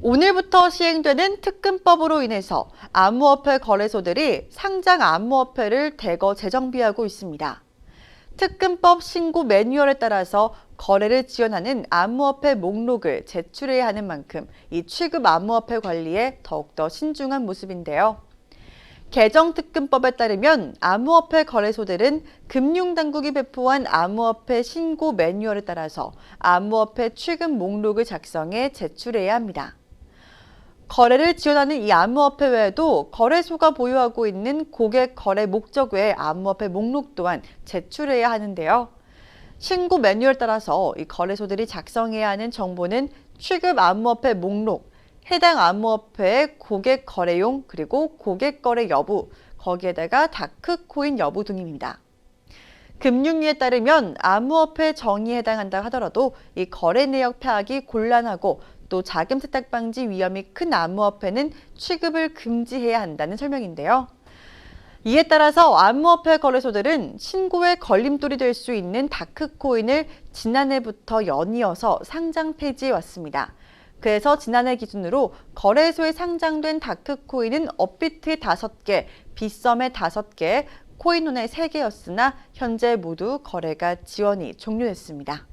오늘부터 시행되는 특근법으로 인해서 암호화폐 거래소들이 상장 암호화폐를 대거 재정비하고 있습니다. 특근법 신고 매뉴얼에 따라서 거래를 지원하는 암호화폐 목록을 제출해야 하는 만큼 이 취급 암호화폐 관리에 더욱더 신중한 모습인데요. 개정 특근법에 따르면 암호화폐 거래소들은 금융당국이 배포한 암호화폐 신고 매뉴얼에 따라서 암호화폐 취급 목록을 작성해 제출해야 합니다. 거래를 지원하는 이 암호화폐 외에도 거래소가 보유하고 있는 고객 거래 목적 외의 암호화폐 목록 또한 제출해야 하는데요. 신고 매뉴얼 따라서 이 거래소들이 작성해야 하는 정보는 취급 암호화폐 목록, 해당 암호화폐의 고객 거래용 그리고 고객 거래 여부, 거기에다가 다크코인 여부 등입니다. 금융위에 따르면 암호화폐 정의에 해당한다 하더라도 이 거래 내역 파악이 곤란하고 또 자금 세탁 방지 위험이 큰 암호화폐는 취급을 금지해야 한다는 설명인데요. 이에 따라서 암호화폐 거래소들은 신고에 걸림돌이 될 수 있는 다크코인을 지난해부터 연이어서 상장 폐지해 왔습니다. 그래서 지난해 기준으로 거래소에 상장된 다크코인은 업비트에 5개, 빗썸에 5개, 코인원에 3개였으나 현재 모두 거래가 지원이 종료됐습니다.